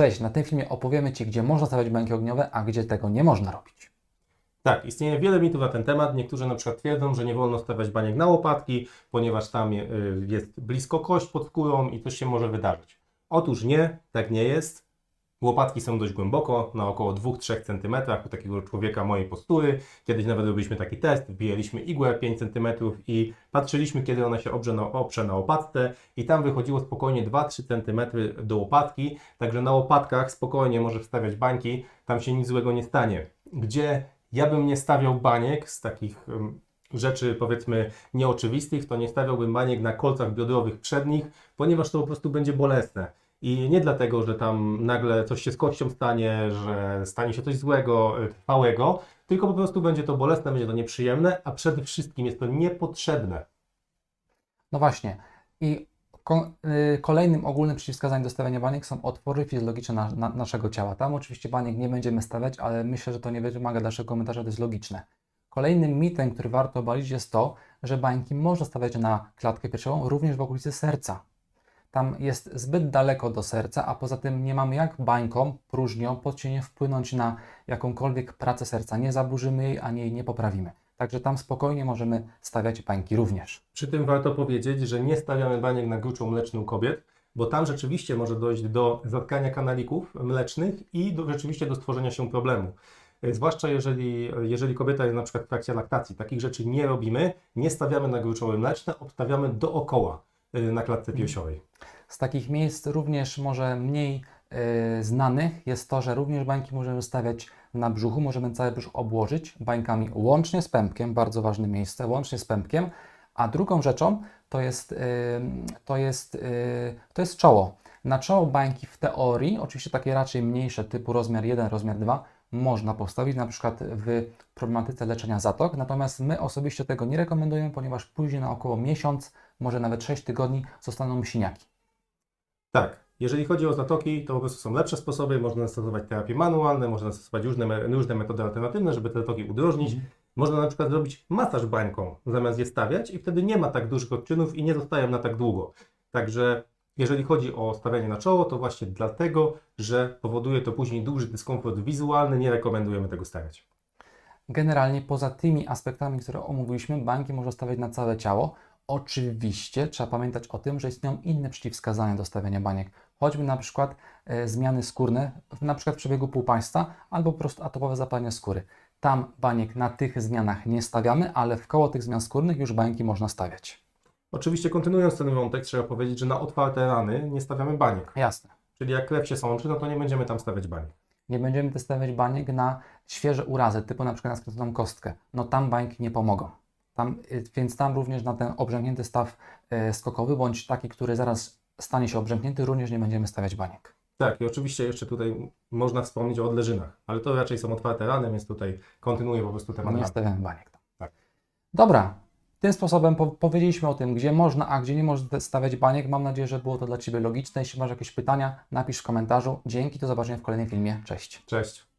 Cześć, na tym filmie opowiemy Ci, gdzie można stawiać bańki ogniowe, a gdzie tego nie można robić. Tak, istnieje wiele mitów na ten temat. Niektórzy na przykład twierdzą, że nie wolno stawiać baniek na łopatki, ponieważ tam y, jest blisko kość pod skórą i coś się może wydarzyć. Otóż nie, tak nie jest. Łopatki są dość głęboko, na około 2-3 cm u takiego człowieka mojej postury. Kiedyś nawet robiliśmy taki test, wbijaliśmy igłę 5 cm i patrzyliśmy, kiedy ona się oprze na, oprze na łopatce i tam wychodziło spokojnie 2-3 cm do łopatki, także na łopatkach spokojnie może wstawiać bańki, tam się nic złego nie stanie. Gdzie ja bym nie stawiał baniek z takich rzeczy powiedzmy nieoczywistych, to nie stawiałbym baniek na kolcach biodrowych przednich, ponieważ to po prostu będzie bolesne. I nie dlatego, że tam nagle coś się z kością stanie, że stanie się coś złego, y, trwałego, tylko po prostu będzie to bolesne, będzie to nieprzyjemne, a przede wszystkim jest to niepotrzebne. No właśnie. I y, kolejnym ogólnym przeciwwskazaniem do stawiania baniek są otwory fizjologiczne na, na, naszego ciała. Tam oczywiście baniek nie będziemy stawiać, ale myślę, że to nie wymaga dalszego komentarza, to jest logiczne. Kolejnym mitem, który warto obalić jest to, że bańki można stawiać na klatkę piersiową również w okolicy serca. Tam jest zbyt daleko do serca, a poza tym nie mamy jak bańką, próżnią, podcieniem wpłynąć na jakąkolwiek pracę serca. Nie zaburzymy jej, ani jej nie poprawimy. Także tam spokojnie możemy stawiać bańki również. Przy tym warto powiedzieć, że nie stawiamy baniek na gruczoł mleczny u kobiet, bo tam rzeczywiście może dojść do zatkania kanalików mlecznych i do, rzeczywiście do stworzenia się problemu. E, Zwłaszcza jeżeli, jeżeli kobieta jest na przykład w trakcie laktacji. Takich rzeczy nie robimy, nie stawiamy na gruczoły mleczne, obstawiamy dookoła e, na klatce piersiowej. Z takich miejsc również może mniej y, znanych jest to, że również bańki możemy stawiać na brzuchu, możemy cały brzuch obłożyć bańkami łącznie z pępkiem, bardzo ważne miejsce, łącznie z pępkiem, a drugą rzeczą to jest, y, to jest, y, to jest czoło. Na czoło bańki w teorii, oczywiście takie raczej mniejsze, typu rozmiar 1, rozmiar 2, można postawić na przykład w problematyce leczenia zatok, natomiast my osobiście tego nie rekomendujemy, ponieważ później na około miesiąc, może nawet 6 tygodni zostaną siniaki. Tak, jeżeli chodzi o zatoki, to po prostu są lepsze sposoby. Można stosować terapie manualne, można stosować różne, różne metody alternatywne, żeby te zatoki udrożnić. Można na przykład zrobić masaż bańką, zamiast je stawiać i wtedy nie ma tak dużych odczynów i nie zostają na tak długo. Także jeżeli chodzi o stawianie na czoło, to właśnie dlatego, że powoduje to później duży dyskomfort wizualny, nie rekomendujemy tego stawiać. Generalnie poza tymi aspektami, które omówiliśmy, bańki można stawiać na całe ciało. Oczywiście trzeba pamiętać o tym, że istnieją inne przeciwwskazania do stawiania baniek, choćby na przykład e, zmiany skórne, na przykład w przebiegu półpaństwa, albo po prostu atopowe zapalenie skóry. Tam baniek na tych zmianach nie stawiamy, ale w koło tych zmian skórnych już bańki można stawiać. Oczywiście kontynuując ten wątek, trzeba powiedzieć, że na otwarte rany nie stawiamy baniek. Jasne. Czyli jak krew się sączy, no to nie będziemy tam stawiać baniek. Nie będziemy stawiać baniek na świeże urazy, typu na przykład na skręconą kostkę. No tam bańki nie pomogą. Tam, y, więc tam również na ten obrzęknięty staw y, skokowy, bądź taki, który zaraz stanie się obrzęknięty, również nie będziemy stawiać baniek. Tak, i oczywiście jeszcze tutaj można wspomnieć o odleżynach, ale to raczej są otwarte rany, więc tutaj kontynuuję po prostu temat Nie stawiamy baniek tam. Tak. Dobra. Tym sposobem po powiedzieliśmy o tym, gdzie można, a gdzie nie można stawiać baniek. Mam nadzieję, że było to dla Ciebie logiczne. Jeśli masz jakieś pytania, napisz w komentarzu. Dzięki, do zobaczenia w kolejnym filmie. Cześć. Cześć.